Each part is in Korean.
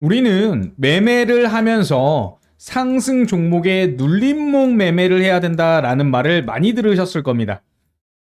우리는 매매를 하면서 상승 종목에 눌림목 매매를 해야 된다라는 말을 많이 들으셨을 겁니다.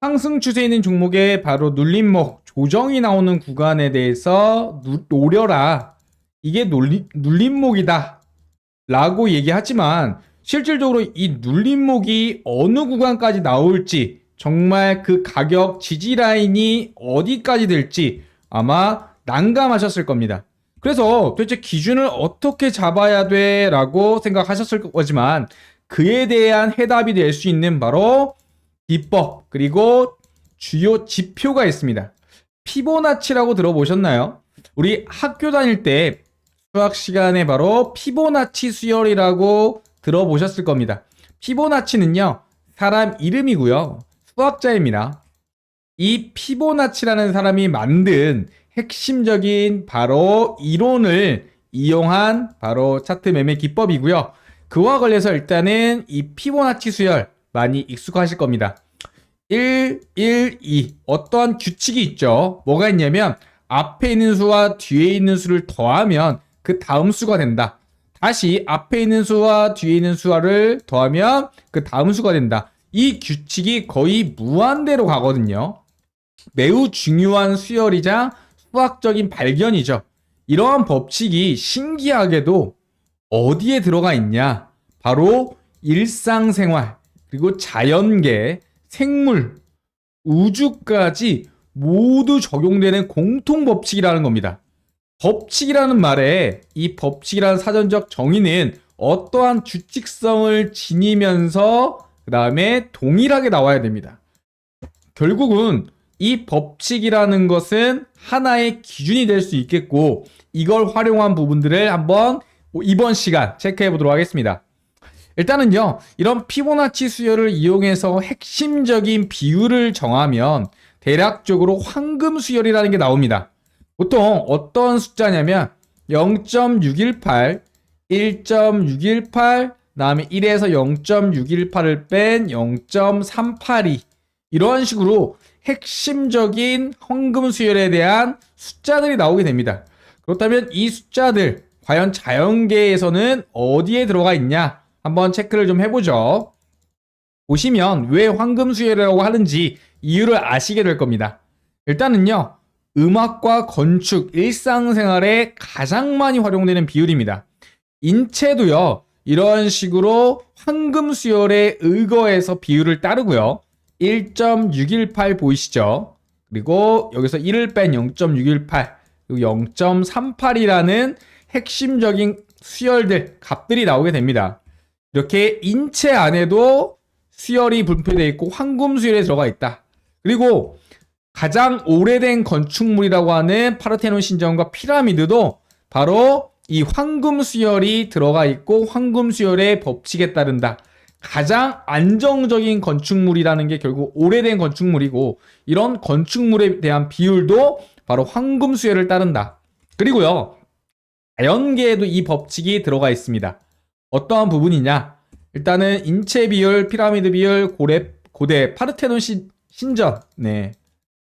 상승 추세에 있는 종목에 바로 눌림목, 조정이 나오는 구간에 대해서 누- 노려라. 이게 눌리, 눌림목이다. 라고 얘기하지만 실질적으로 이 눌림목이 어느 구간까지 나올지 정말 그 가격 지지 라인이 어디까지 될지 아마 난감하셨을 겁니다. 그래서 도대체 기준을 어떻게 잡아야 돼? 라고 생각하셨을 거지만 그에 대한 해답이 될 수 있는 바로 비법 그리고 주요 지표가 있습니다. 피보나치라고 들어보셨나요? 우리 학교 다닐 때 수학 시간에 바로 피보나치 수열이라고 들어보셨을 겁니다. 피보나치는요, 사람 이름이고요. 수학자입니다. 이 피보나치라는 사람이 만든 핵심적인 바로 이론을 이용한 바로 차트 매매 기법이고요. 그와 관련해서 일단은 이 피보나치 수열 많이 익숙하실 겁니다. 1, 1, 2 어떠한 규칙이 있죠. 뭐가 있냐면 앞에 있는 수와 뒤에 있는 수를 더하면 그 다음 수가 된다. 다시 앞에 있는 수와 뒤에 있는 수를 더하면 그 다음 수가 된다. 이 규칙이 거의 무한대로 가거든요. 매우 중요한 수열이자 수학적인 발견이죠. 이러한 법칙이 신기하게도 어디에 들어가 있냐? 바로 일상생활, 그리고 자연계, 생물, 우주까지 모두 적용되는 공통 법칙이라는 겁니다. 법칙이라는 말에 이 법칙이라는 사전적 정의는 어떠한 규칙성을 지니면서 그 다음에 동일하게 나와야 됩니다. 결국은 이 법칙이라는 것은 하나의 기준이 될 수 있겠고 이걸 활용한 부분들을 한번 이번 시간 체크해 보도록 하겠습니다. 일단은요, 이런 피보나치 수열을 이용해서 핵심적인 비율을 정하면 대략적으로 황금 수열이라는 게 나옵니다. 보통 어떤 숫자냐면 0.618, 1.618, 다음에 1에서 0.618을 뺀 0.382 이런 식으로 핵심적인 황금 수열에 대한 숫자들이 나오게 됩니다. 그렇다면 이 숫자들 과연 자연계에서는 어디에 들어가 있냐? 한번 체크를 좀 해보죠. 보시면 왜 황금 수열이라고 하는지 이유를 아시게 될 겁니다. 일단은요, 음악과 건축, 일상생활에 가장 많이 활용되는 비율입니다. 인체도요, 이런 식으로 황금 수열에 의거해서 비율을 따르고요. 1.618 보이시죠? 그리고 여기서 1을 뺀 0.618, 그리고 0.38이라는 핵심적인 수열들, 값들이 나오게 됩니다. 이렇게 인체 안에도 수열이 분포되어 있고 황금 수열에 들어가 있다. 그리고 가장 오래된 건축물이라고 하는 파르테논 신전과 피라미드도 바로 이 황금 수열이 들어가 있고 황금 수열의 법칙에 따른다. 가장 안정적인 건축물이라는 게 결국 오래된 건축물이고 이런 건축물에 대한 비율도 바로 황금 수열을 따른다. 그리고요. 자연계에도 이 법칙이 들어가 있습니다. 어떠한 부분이냐? 일단은 인체 비율, 피라미드 비율, 고래, 고대 파르테논 신, 신전. 네.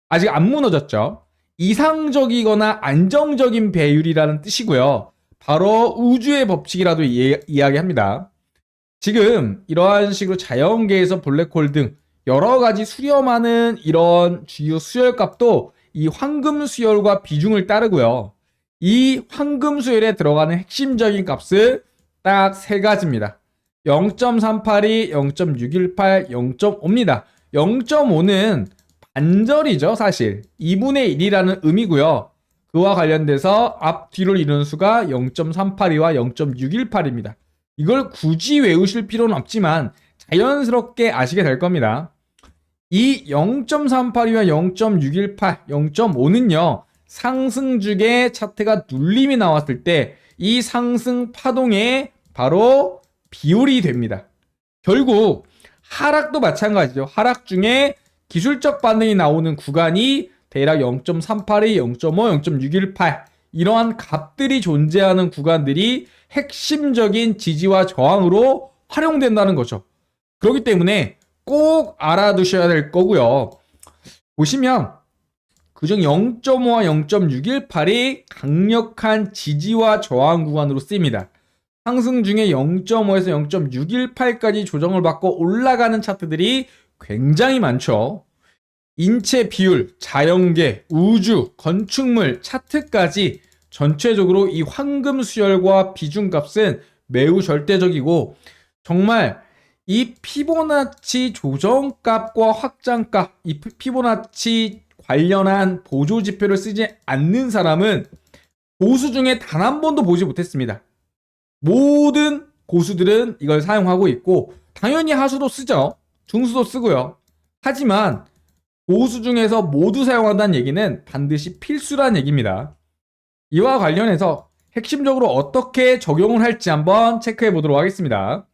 아직 안 무너졌죠. 이상적이거나 안정적인 배율이라는 뜻이고요. 바로 우주의 법칙이라도 이, 이야기합니다. 지금 이러한 식으로 자연계에서 블랙홀 등 여러 가지 수렴하는 이런 주요 수열 값도 이 황금 수열과 비중을 따르고요. 이 황금 수열에 들어가는 핵심적인 값은 딱 세 가지입니다. 0.382, 0.618, 0.5입니다. 0.5는 반절이죠, 사실. 2분의 1이라는 의미고요. 그와 관련돼서 앞 뒤를 이루는 수가 0.382와 0.618입니다. 이걸 굳이 외우실 필요는 없지만 자연스럽게 아시게 될 겁니다. 이 0.382와 0.618, 0.5는요. 상승주의 차트가 눌림이 나왔을 때 이 상승 파동에 바로 비율이 됩니다. 결국 하락도 마찬가지죠. 하락 중에 기술적 반응이 나오는 구간이 대략 0.382, 0.5, 0.618 이러한 값들이 존재하는 구간들이 핵심적인 지지와 저항으로 활용된다는 거죠. 그렇기 때문에 꼭 알아두셔야 될 거고요. 보시면 그중 0.5와 0.618이 강력한 지지와 저항 구간으로 쓰입니다. 상승 중에 0.5에서 0.618까지 조정을 받고 올라가는 차트들이 굉장히 많죠. 인체 비율, 자연계, 우주, 건축물, 차트까지 전체적으로 이 황금 수열과 비중값은 매우 절대적이고 정말 이 피보나치 조정값과 확장값, 이 피- 피보나치 관련한 보조 지표를 쓰지 않는 사람은 고수 중에 단 한 번도 보지 못했습니다. 모든 고수들은 이걸 사용하고 있고 당연히 하수도 쓰죠. 중수도 쓰고요. 하지만 고수 중에서 모두 사용한다는 얘기는 반드시 필수라는 얘기입니다. 이와 관련해서 핵심적으로 어떻게 적용을 할지 한번 체크해 보도록 하겠습니다.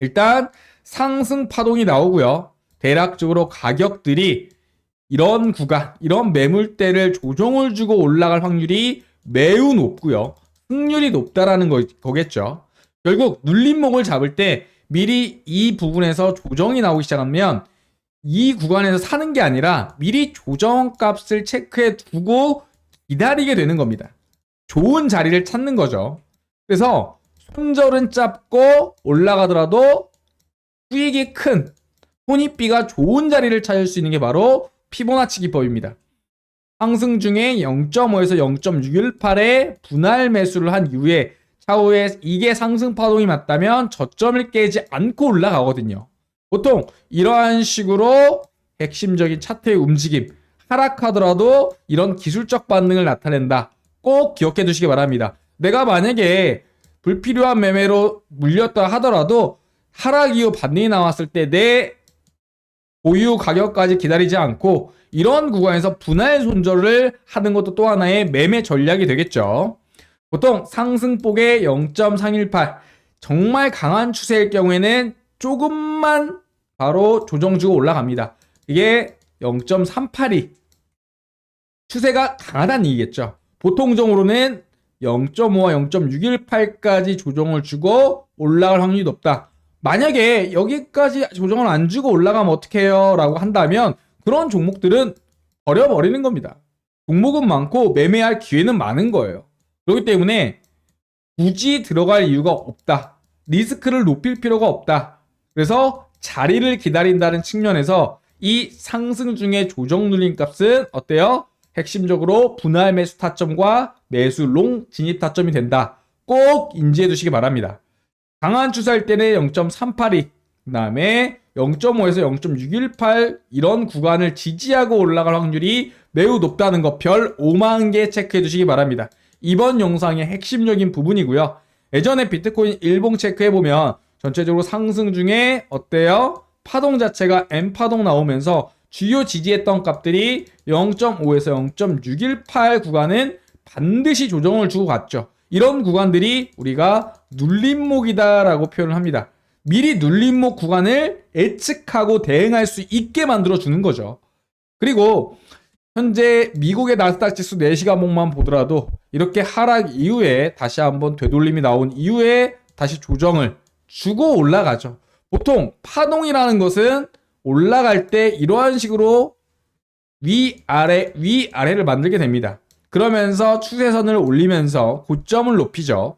일단 상승 파동이 나오고요. 대략적으로 가격들이 이런 구간, 이런 매물대를 조정을 주고 올라갈 확률이 매우 높고요. 승률이 높다라는 거, 거겠죠. 결국 눌림목을 잡을 때 미리 이 부분에서 조정이 나오기 시작하면 이 구간에서 사는 게 아니라 미리 조정값을 체크해 두고 기다리게 되는 겁니다. 좋은 자리를 찾는 거죠. 그래서 손절은 짧고 올라가더라도 수익이 큰 손익비가 좋은 자리를 찾을 수 있는 게 바로 피보나치 기법입니다. 상승 중에 0.5에서 0.618의 분할 매수를 한 이후에 차후에 이게 상승 파동이 맞다면 저점을 깨지 않고 올라가거든요. 보통 이러한 식으로 핵심적인 차트의 움직임 하락하더라도 이런 기술적 반응을 나타낸다. 꼭 기억해 두시기 바랍니다. 내가 만약에 불필요한 매매로 물렸다 하더라도 하락 이후 반등이 나왔을 때 내 보유 가격까지 기다리지 않고 이런 구간에서 분할 손절을 하는 것도 또 하나의 매매 전략이 되겠죠. 보통 상승폭의 0.318 정말 강한 추세일 경우에는 조금만 바로 조정 주고 올라갑니다. 이게 0.382 추세가 강하다는 얘기겠죠. 보통적으로는 0.5와 0.618까지 조정을 주고 올라갈 확률이 높다. 만약에 여기까지 조정을 안 주고 올라가면 어떡해요? 라고 한다면 그런 종목들은 버려버리는 겁니다. 종목은 많고 매매할 기회는 많은 거예요. 그렇기 때문에 굳이 들어갈 이유가 없다. 리스크를 높일 필요가 없다. 그래서 자리를 기다린다는 측면에서 이 상승 중에 조정 눌림 값은 어때요? 핵심적으로 분할 매수 타점과 매수 롱 진입 타점이 된다. 꼭 인지해 두시기 바랍니다. 강한 추세일 때는 0.382, 그 다음에 0.5에서 0.618 이런 구간을 지지하고 올라갈 확률이 매우 높다는 거별 5만 개 체크해 두시기 바랍니다. 이번 영상의 핵심적인 부분이고요. 예전에 비트코인 일봉 체크해 보면 전체적으로 상승 중에 어때요? 파동 자체가 M 파동 나오면서 주요 지지했던 값들이 0.5에서 0.618 구간은 반드시 조정을 주고 갔죠. 이런 구간들이 우리가 눌림목이다라고 표현을 합니다. 미리 눌림목 구간을 예측하고 대응할 수 있게 만들어 주는 거죠. 그리고 현재 미국의 나스닥 지수 4시간봉만 보더라도 이렇게 하락 이후에 다시 한번 되돌림이 나온 이후에 다시 조정을 주고 올라가죠. 보통 파동이라는 것은 올라갈 때 이러한 식으로 위 아래 위 아래를 만들게 됩니다. 그러면서 추세선을 올리면서 고점을 높이죠.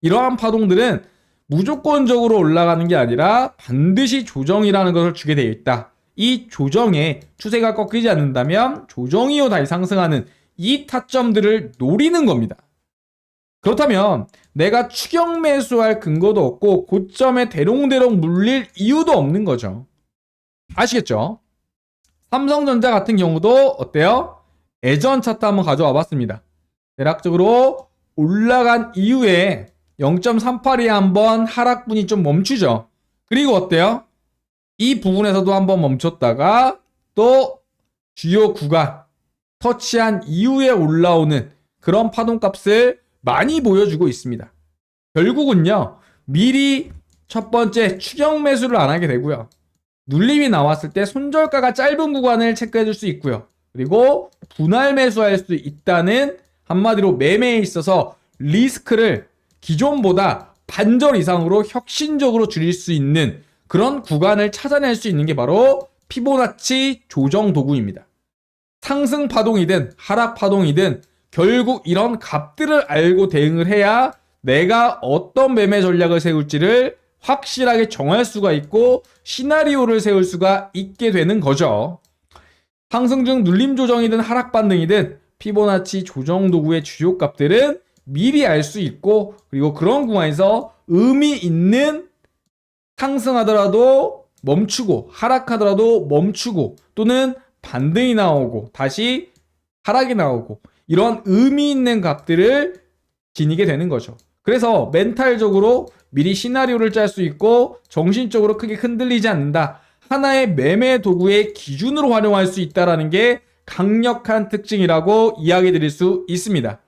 이러한 파동들은 무조건적으로 올라가는 게 아니라 반드시 조정이라는 것을 주게 되어 있다. 이 조정에 추세가 꺾이지 않는다면 조정 이후 다시 상승하는 이 타점들을 노리는 겁니다. 그렇다면 내가 추격 매수할 근거도 없고 고점에 대롱대롱 물릴 이유도 없는 거죠. 아시겠죠? 삼성전자 같은 경우도 어때요? 예전 차트 한번 가져와 봤습니다. 대략적으로 올라간 이후에 0.38이 한번 하락분이 좀 멈추죠. 그리고 어때요? 이 부분에서도 한번 멈췄다가 또 주요 구간 터치한 이후에 올라오는 그런 파동값을 많이 보여주고 있습니다. 결국은요, 미리 첫 번째 추격 매수를 안 하게 되고요. 눌림이 나왔을 때 손절가가 짧은 구간을 체크해 줄 수 있고요. 그리고 분할 매수할 수 있다는 한마디로 매매에 있어서 리스크를 기존보다 반절 이상으로 혁신적으로 줄일 수 있는 그런 구간을 찾아낼 수 있는 게 바로 피보나치 조정 도구입니다. 상승 파동이든 하락 파동이든 결국 이런 값들을 알고 대응을 해야 내가 어떤 매매 전략을 세울지를 확실하게 정할 수가 있고 시나리오를 세울 수가 있게 되는 거죠. 상승 중 눌림 조정이든 하락 반등이든 피보나치 조정 도구의 주요 값들은 미리 알 수 있고 그리고 그런 구간에서 의미 있는 상승하더라도 멈추고 하락하더라도 멈추고 또는 반등이 나오고 다시 하락이 나오고 이런 의미 있는 값들을 지니게 되는 거죠. 그래서 멘탈적으로 미리 시나리오를 짤 수 있고 정신적으로 크게 흔들리지 않는다. 하나의 매매 도구의 기준으로 활용할 수 있다라는 게 강력한 특징이라고 이야기 드릴 수 있습니다.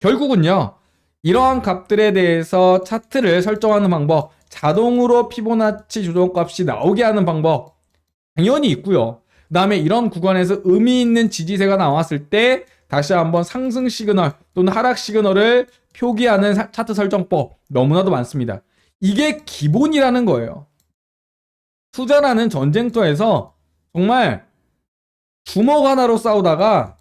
결국은요. 이러한 값들에 대해서 차트를 설정하는 방법, 자동으로 피보나치 조정값이 나오게 하는 방법 당연히 있고요. 그다음에 이런 구간에서 의미 있는 지지세가 나왔을 때 다시 한번 상승 시그널 또는 하락 시그널을 표기하는 사- 차트 설정법 너무나도 많습니다. 이게 기본이라는 거예요. 투자라는 전쟁터에서 정말 주먹 하나로 싸우다가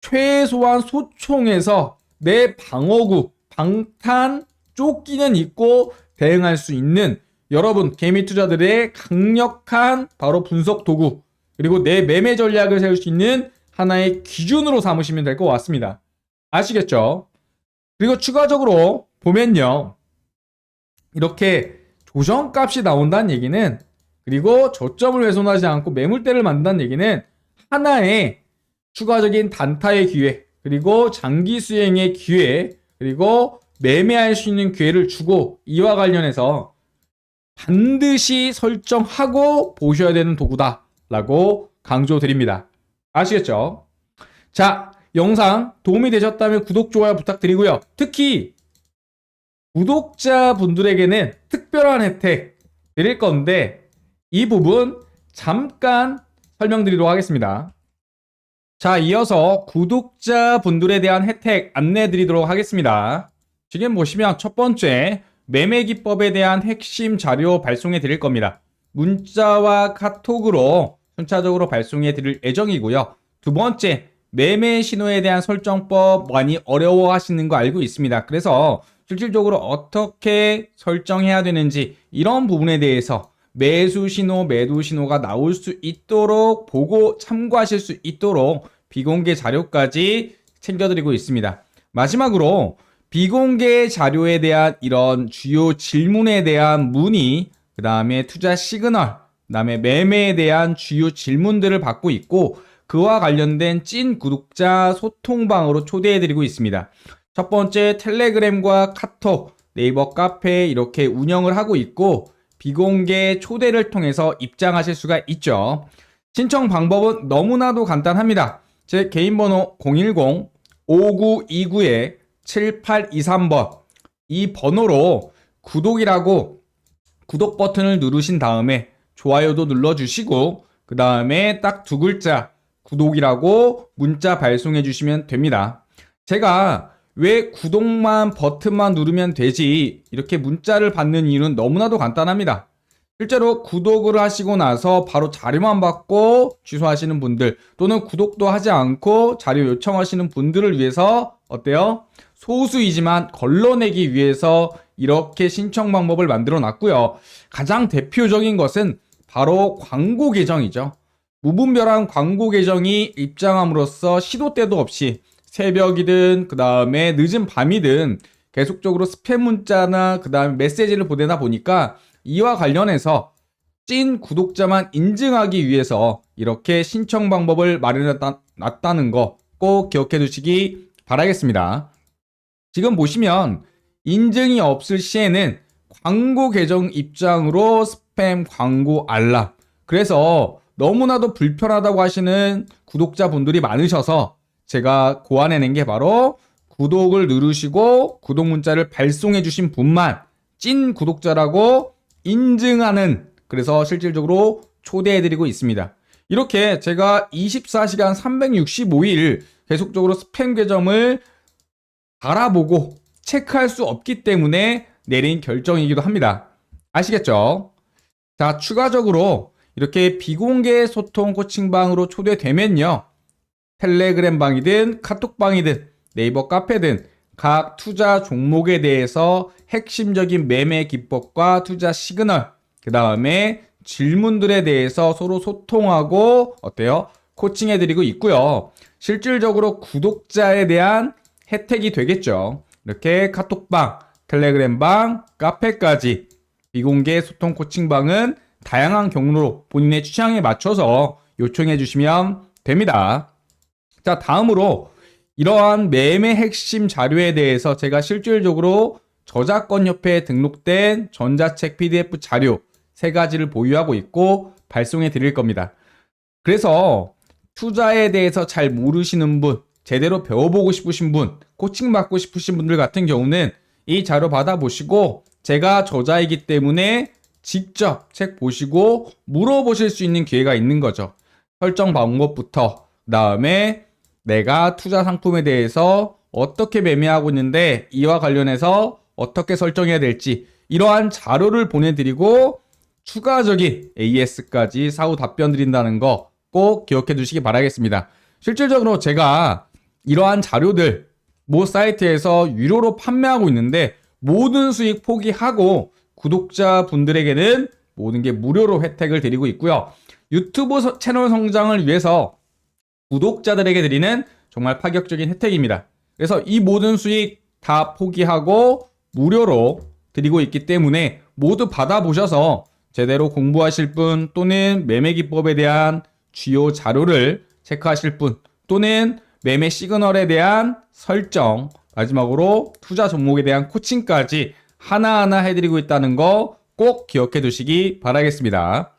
최소한 소총에서 내 방어구, 방탄, 조끼는 있고 대응할 수 있는 여러분 개미 투자들의 강력한 바로 분석 도구 그리고 내 매매 전략을 세울 수 있는 하나의 기준으로 삼으시면 될 것 같습니다. 아시겠죠? 그리고 추가적으로 보면요. 이렇게 조정값이 나온다는 얘기는 그리고 저점을 훼손하지 않고 매물대를 만든다는 얘기는 하나의 추가적인 단타의 기회 그리고 장기 수행의 기회 그리고 매매할 수 있는 기회를 주고 이와 관련해서 반드시 설정하고 보셔야 되는 도구다 라고 강조드립니다. 아시겠죠? 자, 영상 도움이 되셨다면 구독, 좋아요 부탁드리고요. 특히 구독자분들에게는 특별한 혜택 드릴 건데 이 부분 잠깐 설명드리도록 하겠습니다. 자, 이어서 구독자분들에 대한 혜택 안내 드리도록 하겠습니다. 지금 보시면 첫 번째 매매 기법에 대한 핵심 자료 발송해 드릴 겁니다. 문자와 카톡으로 순차적으로 발송해 드릴 예정이고요. 두 번째 매매 신호에 대한 설정법 많이 어려워하시는 거 알고 있습니다. 그래서 실질적으로 어떻게 설정해야 되는지 이런 부분에 대해서 매수 신호, 매도 신호가 나올 수 있도록 보고 참고하실 수 있도록 비공개 자료까지 챙겨드리고 있습니다. 마지막으로 비공개 자료에 대한 이런 주요 질문에 대한 문의, 그 다음에 투자 시그널, 그 다음에 매매에 대한 주요 질문들을 받고 있고 그와 관련된 찐 구독자 소통방으로 초대해드리고 있습니다. 첫 번째 텔레그램과 카톡, 네이버 카페 이렇게 운영을 하고 있고 비공개 초대를 통해서 입장하실 수가 있죠. 신청 방법은 너무나도 간단합니다. 제 개인 번호 010-5929-7823번 이 번호로 구독이라고 구독 버튼을 누르신 다음에 좋아요도 눌러주시고 그 다음에 딱 두 글자 구독이라고 문자 발송해 주시면 됩니다. 제가 왜 구독만 버튼만 누르면 되지 이렇게 문자를 받는 이유는 너무나도 간단합니다. 실제로 구독을 하시고 나서 바로 자료만 받고 취소하시는 분들 또는 구독도 하지 않고 자료 요청하시는 분들을 위해서 어때요? 소수이지만 걸러내기 위해서 이렇게 신청 방법을 만들어 놨고요. 가장 대표적인 것은 바로 광고 계정이죠. 무분별한 광고 계정이 입장함으로써 시도 때도 없이 새벽이든 그 다음에 늦은 밤이든 계속적으로 스팸 문자나 그 다음에 메시지를 보내다 보니까 이와 관련해서 찐 구독자만 인증하기 위해서 이렇게 신청 방법을 마련해 놨다는 거 꼭 기억해 두시기 바라겠습니다. 지금 보시면 인증이 없을 시에는 광고 계정 입장으로 스팸 광고 알람. 그래서 너무나도 불편하다고 하시는 구독자분들이 많으셔서 제가 고안해낸 게 바로 구독을 누르시고 구독 문자를 발송해 주신 분만 찐 구독자라고 인증하는 그래서 실질적으로 초대해 드리고 있습니다. 이렇게 제가 24시간 365일 계속적으로 스팸 계정을 알아보고 체크할 수 없기 때문에 내린 결정이기도 합니다. 아시겠죠? 자, 추가적으로 이렇게 비공개 소통 코칭방으로 초대되면요. 텔레그램 방이든 카톡 방이든 네이버 카페든 각 투자 종목에 대해서 핵심적인 매매 기법과 투자 시그널, 그 다음에 질문들에 대해서 서로 소통하고 어때요? 코칭해드리고 있고요. 실질적으로 구독자에 대한 혜택이 되겠죠. 이렇게 카톡방, 텔레그램방, 카페까지 비공개 소통 코칭방은 다양한 경로로 본인의 취향에 맞춰서 요청해 주시면 됩니다. 자, 다음으로 이러한 매매 핵심 자료에 대해서 제가 실질적으로 저작권 협회에 등록된 전자책 PDF 자료 세 가지를 보유하고 있고 발송해 드릴 겁니다. 그래서 투자에 대해서 잘 모르시는 분, 제대로 배워보고 싶으신 분, 코칭 받고 싶으신 분들 같은 경우는 이 자료 받아보시고 제가 저자이기 때문에 직접 책 보시고 물어보실 수 있는 기회가 있는 거죠. 설정 방법부터 그다음에 내가 투자 상품에 대해서 어떻게 매매하고 있는데 이와 관련해서 어떻게 설정해야 될지 이러한 자료를 보내드리고 추가적인 AS까지 사후 답변 드린다는 거 꼭 기억해 두시기 바라겠습니다. 실질적으로 제가 이러한 자료들 모 사이트에서 유료로 판매하고 있는데 모든 수익 포기하고 구독자 분들에게는 모든 게 무료로 혜택을 드리고 있고요. 유튜브 서- 채널 성장을 위해서 구독자들에게 드리는 정말 파격적인 혜택입니다. 그래서 이 모든 수익 다 포기하고 무료로 드리고 있기 때문에 모두 받아보셔서 제대로 공부하실 분 또는 매매 기법에 대한 주요 자료를 체크하실 분 또는 매매 시그널에 대한 설정 마지막으로 투자 종목에 대한 코칭까지 하나하나 해드리고 있다는 거 꼭 기억해 두시기 바라겠습니다.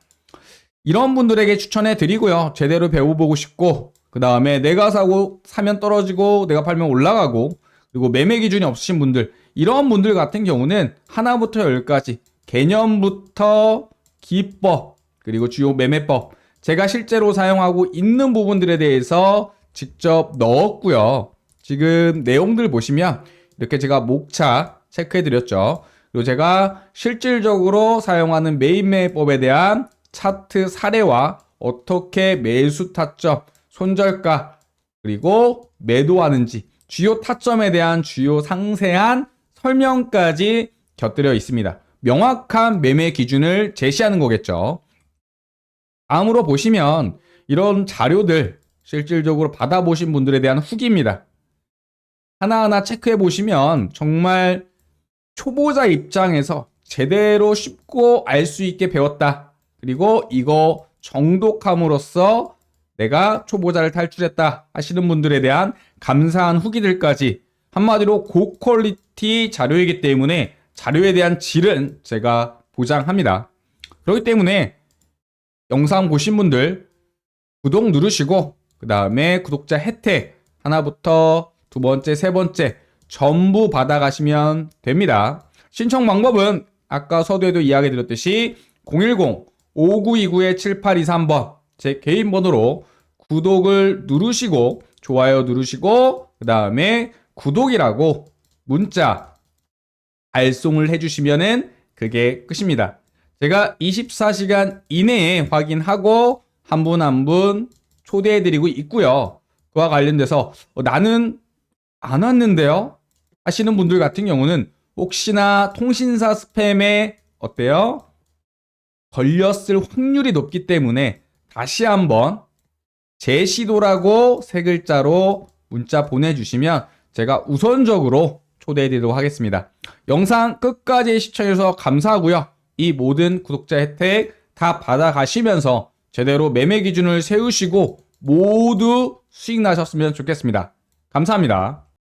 이런 분들에게 추천해 드리고요. 제대로 배워보고 싶고, 그 다음에 내가 사고, 사면 떨어지고, 내가 팔면 올라가고, 그리고 매매 기준이 없으신 분들, 이런 분들 같은 경우는 하나부터 열까지, 개념부터 기법, 그리고 주요 매매법, 제가 실제로 사용하고 있는 부분들에 대해서 직접 넣었고요. 지금 내용들 보시면, 이렇게 제가 목차 체크해 드렸죠. 그리고 제가 실질적으로 사용하는 메인 매매법에 대한 차트 사례와 어떻게 매수 타점, 손절가, 그리고 매도하는지 주요 타점에 대한 주요 상세한 설명까지 곁들여 있습니다. 명확한 매매 기준을 제시하는 거겠죠. 다음으로 보시면 이런 자료들 실질적으로 받아보신 분들에 대한 후기입니다. 하나하나 체크해 보시면 정말 초보자 입장에서 제대로 쉽고 알 수 있게 배웠다. 그리고 이거 정독함으로써 내가 초보자를 탈출했다 하시는 분들에 대한 감사한 후기들까지 한마디로 고퀄리티 자료이기 때문에 자료에 대한 질은 제가 보장합니다. 그렇기 때문에 영상 보신 분들 구독 누르시고 그 다음에 구독자 혜택 하나부터 두 번째, 세 번째 전부 받아가시면 됩니다. 신청 방법은 아까 서두에도 이야기 드렸듯이 010-5929-7823번 제 개인 번호로 구독을 누르시고 좋아요 누르시고 그 다음에 구독이라고 문자 발송을 해주시면은 그게 끝입니다. 제가 24시간 이내에 확인하고 한 분 한분 초대해드리고 있고요. 그와 관련돼서 어, 나는 안 왔는데요? 하시는 분들 같은 경우는 혹시나 통신사 스팸에 어때요? 걸렸을 확률이 높기 때문에 다시 한번 재시도라고 세 글자로 문자 보내주시면 제가 우선적으로 초대해드리도록 하겠습니다. 영상 끝까지 시청해주셔서 감사하고요. 이 모든 구독자 혜택 다 받아가시면서 제대로 매매 기준을 세우시고 모두 수익 나셨으면 좋겠습니다. 감사합니다.